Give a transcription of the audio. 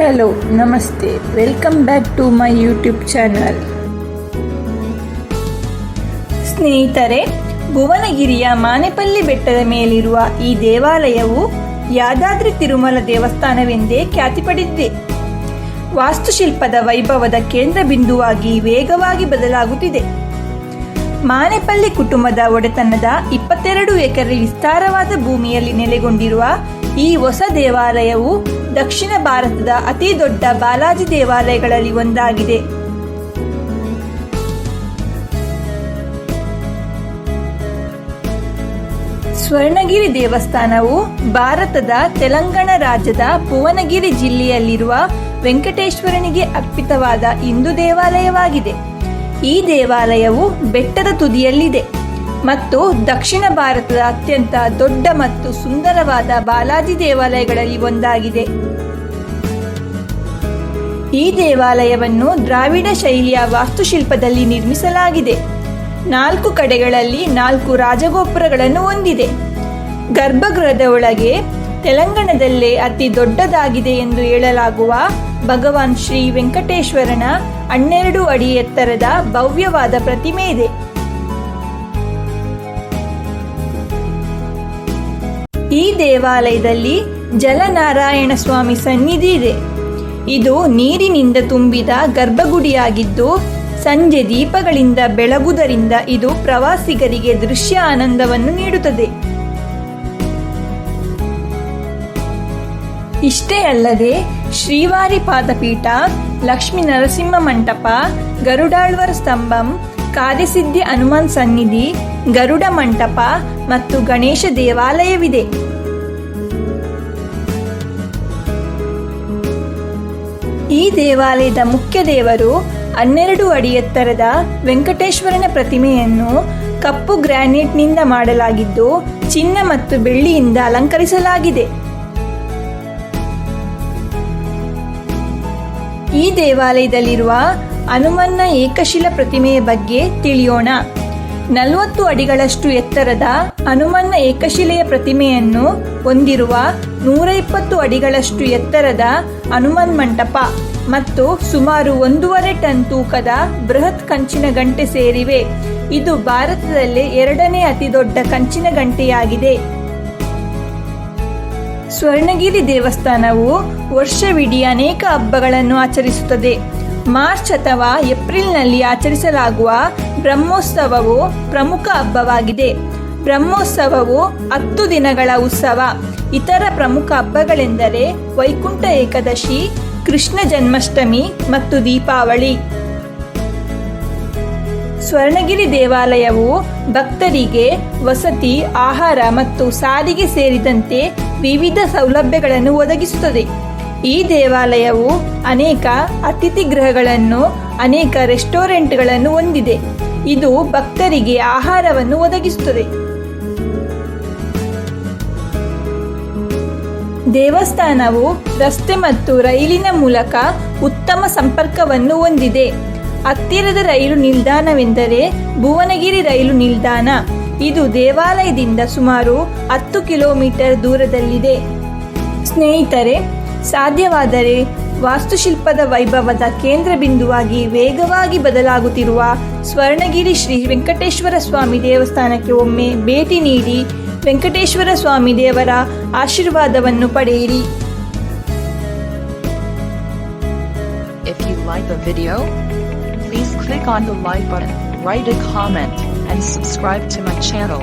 Hello ನಮಸ್ತೆ welcome back to my YouTube channel ಸ್ನೇಹಿತರೆ, ಭುವನಗಿರಿಯ ಮಾನೆಪಲ್ಲಿ ಬೆಟ್ಟದ ಮೇಲಿರುವ ಈ ದೇವಾಲಯವು ಯಾದಾದ್ರಿ ತಿರುಮಲ ದೇವಸ್ಥಾನವೆಂದೇ ಖ್ಯಾತಿ ಪಡೆದಿದೆ. ವಾಸ್ತುಶಿಲ್ಪದ ವೈಭವದ ಕೇಂದ್ರ ಬಿಂದುವಾಗಿ ವೇಗವಾಗಿ ಬದಲಾಗುತ್ತಿದೆ. ಮಾನೆಪಲ್ಲಿ ಕುಟುಂಬದ ಒಡೆತನದ ಇಪ್ಪತ್ತೆರಡು ಎಕರೆ ವಿಸ್ತಾರವಾದ ಭೂಮಿಯಲ್ಲಿ ನೆಲೆಗೊಂಡಿರುವ ಈ ಹೊಸ ದೇವಾಲಯವು ದಕ್ಷಿಣ ಭಾರತದ ಅತಿ ದೊಡ್ಡ ಬಾಲಾಜಿ ದೇವಾಲಯಗಳಲ್ಲಿ ಒಂದಾಗಿದೆ. ಸ್ವರ್ಣಗಿರಿ ದೇವಸ್ಥಾನವು ಭಾರತದ ತೆಲಂಗಾಣ ರಾಜ್ಯದ ಭುವನಗಿರಿ ಜಿಲ್ಲೆಯಲ್ಲಿರುವ ವೆಂಕಟೇಶ್ವರನಿಗೆ ಅರ್ಪಿತವಾದ ಹಿಂದೂ ದೇವಾಲಯವಾಗಿದೆ. ಈ ದೇವಾಲಯವು ಬೆಟ್ಟದ ತುದಿಯಲ್ಲಿದೆ. ಮತ್ತು ದಕ್ಷಿಣ ಭಾರತದ ಅತ್ಯಂತ ದೊಡ್ಡ ಮತ್ತು ಸುಂದರವಾದ ಬಾಲಾಜಿ ದೇವಾಲಯಗಳಲ್ಲಿ ಒಂದಾಗಿದೆ. ಈ ದೇವಾಲಯವನ್ನು ದ್ರಾವಿಡ ಶೈಲಿಯ ವಾಸ್ತುಶಿಲ್ಪದಲ್ಲಿ ನಿರ್ಮಿಸಲಾಗಿದೆ. ನಾಲ್ಕು ಕಡೆಗಳಲ್ಲಿ ನಾಲ್ಕು ರಾಜಗೋಪುರಗಳನ್ನು ಹೊಂದಿದೆ. ಗರ್ಭಗೃಹದ ಒಳಗೆ ತೆಲಂಗಾಣದಲ್ಲೇ ಅತಿ ದೊಡ್ಡದಾಗಿದೆ ಎಂದು ಹೇಳಲಾಗುವ ಭಗವಾನ್ ಶ್ರೀ ವೆಂಕಟೇಶ್ವರನ ಹನ್ನೆರಡು ಅಡಿ ಎತ್ತರದ ಭವ್ಯವಾದ ಪ್ರತಿಮೆ ಇದೆ. ಈ ದೇವಾಲಯದಲ್ಲಿ ಜಲನಾರಾಯಣ ಸ್ವಾಮಿ ಸನ್ನಿಧಿ ಇದೆ ಇದು ನೀರಿನಿಂದ ತುಂಬಿದ ಗರ್ಭಗುಡಿಯಾಗಿದ್ದು, ಸಂಜೆ ದೀಪಗಳಿಂದ ಬೆಳಗುವುದರಿಂದ ಇದು ಪ್ರವಾಸಿಗರಿಗೆ ದೃಶ್ಯ ಆನಂದವನ್ನು ನೀಡುತ್ತದೆ. ಇಷ್ಟೇ ಅಲ್ಲದೆ, ಶ್ರೀವಾರಿ ಪಾದಪೀಠ, ಲಕ್ಷ್ಮೀ ನರಸಿಂಹ ಮಂಟಪ, ಗರುಡಾಳ್ವರ ಸ್ತಂಭಂ, ಕಾರ್ಯಸಿದ್ಧಿ ಹನುಮಾನ್ ಸನ್ನಿಧಿ, ಗರುಡ ಮಂಟಪ ಮತ್ತು ಗಣೇಶ ದೇವಾಲಯವಿದೆ. ಈ ದೇವಾಲಯದ ಮುಖ್ಯ ದೇವರು ಹನ್ನೆರಡು ಅಡಿ ಎತ್ತರದ ವೆಂಕಟೇಶ್ವರನ ಪ್ರತಿಮೆಯನ್ನು ಕಪ್ಪು ಗ್ರಾನೈಟ್ನಿಂದ ಮಾಡಲಾಗಿದ್ದು, ಚಿನ್ನ ಮತ್ತು ಬೆಳ್ಳಿಯಿಂದ ಅಲಂಕರಿಸಲಾಗಿದೆ. ಈ ದೇವಾಲಯದಲ್ಲಿರುವ ಹನುಮನ್ನ ಏಕಶಿಲ ಪ್ರತಿಮೆಯ ಬಗ್ಗೆ ತಿಳಿಯೋಣ. ನಲವತ್ತು ಅಡಿಗಳಷ್ಟು ಎತ್ತರದ ಹನುಮನ್ನ ಏಕಶಿಲೆಯ ಪ್ರತಿಮೆಯನ್ನು ಹೊಂದಿರುವ ನೂರ ಇಪ್ಪತ್ತು ಅಡಿಗಳಷ್ಟು ಎತ್ತರದ ಹನುಮನ್ ಮಂಟಪ ಮತ್ತು ಸುಮಾರು ಒಂದೂವರೆ ಟನ್ ತೂಕದ ಬೃಹತ್ ಕಂಚಿನ ಗಂಟೆ ಸೇರಿವೆ. ಇದು ಭಾರತದಲ್ಲಿ ಎರಡನೇ ಅತಿದೊಡ್ಡ ಕಂಚಿನ ಗಂಟೆಯಾಗಿದೆ. ಸ್ವರ್ಣಗಿರಿ ದೇವಸ್ಥಾನವು ವರ್ಷವಿಡೀ ಅನೇಕ ಹಬ್ಬಗಳನ್ನು ಆಚರಿಸುತ್ತದೆ. ಮಾರ್ಚ್ ಅಥವಾ ಏಪ್ರಿಲ್ನಲ್ಲಿ ಆಚರಿಸಲಾಗುವ ಬ್ರಹ್ಮೋತ್ಸವವು ಪ್ರಮುಖ ಹಬ್ಬವಾಗಿದೆ. ಬ್ರಹ್ಮೋತ್ಸವವು ಹತ್ತು ದಿನಗಳ ಉತ್ಸವ. ಇತರ ಪ್ರಮುಖ ಹಬ್ಬಗಳೆಂದರೆ ವೈಕುಂಠ ಏಕಾದಶಿ, ಕೃಷ್ಣ ಜನ್ಮಾಷ್ಟಮಿ ಮತ್ತು ದೀಪಾವಳಿ. ಸ್ವರ್ಣಗಿರಿ ದೇವಾಲಯವು ಭಕ್ತರಿಗೆ ವಸತಿ, ಆಹಾರ ಮತ್ತು ಸಾರಿಗೆ ಸೇರಿದಂತೆ ವಿವಿಧ ಸೌಲಭ್ಯಗಳನ್ನು ಒದಗಿಸುತ್ತದೆ. ಈ ದೇವಾಲಯವು ಅನೇಕ ಅತಿಥಿ ಗೃಹಗಳನ್ನು, ಅನೇಕ ರೆಸ್ಟೋರೆಂಟ್ಗಳನ್ನು ಹೊಂದಿದೆ. ಇದು ಭಕ್ತರಿಗೆ ಆಹಾರವನ್ನು ಒದಗಿಸುತ್ತದೆ. ದೇವಸ್ಥಾನವು ರಸ್ತೆ ಮತ್ತು ರೈಲಿನ ಮೂಲಕ ಉತ್ತಮ ಸಂಪರ್ಕವನ್ನು ಹೊಂದಿದೆ. ಹತ್ತಿರದ ರೈಲು ನಿಲ್ದಾಣವೆಂದರೆ ಭುವನಗಿರಿ ರೈಲು ನಿಲ್ದಾಣ. ಇದು ದೇವಾಲಯದಿಂದ ಸುಮಾರು ಹತ್ತು ಕಿಲೋಮೀಟರ್ ದೂರದಲ್ಲಿದೆ. ಸ್ನೇಹಿತರೆ, ಸಾಧ್ಯವಾದರೆ ವಾಸ್ತುಶಿಲ್ಪದ ವೈಭವದ ಕೇಂದ್ರ ಬಿಂದುವಾಗಿ ವೇಗವಾಗಿ ಬದಲಾಗುತ್ತಿರುವ ಸ್ವರ್ಣಗಿರಿ ಶ್ರೀ ವೆಂಕಟೇಶ್ವರ ಸ್ವಾಮಿ ದೇವಸ್ಥಾನಕ್ಕೆ ಒಮ್ಮೆ ಭೇಟಿ ನೀಡಿ ವೆಂಕಟೇಶ್ವರ ಸ್ವಾಮಿ ದೇವರ ಆಶೀರ್ವಾದವನ್ನು ಪಡೆಯಿರಿ If you like the video, please click on the like button, write a comment, and subscribe to my channel.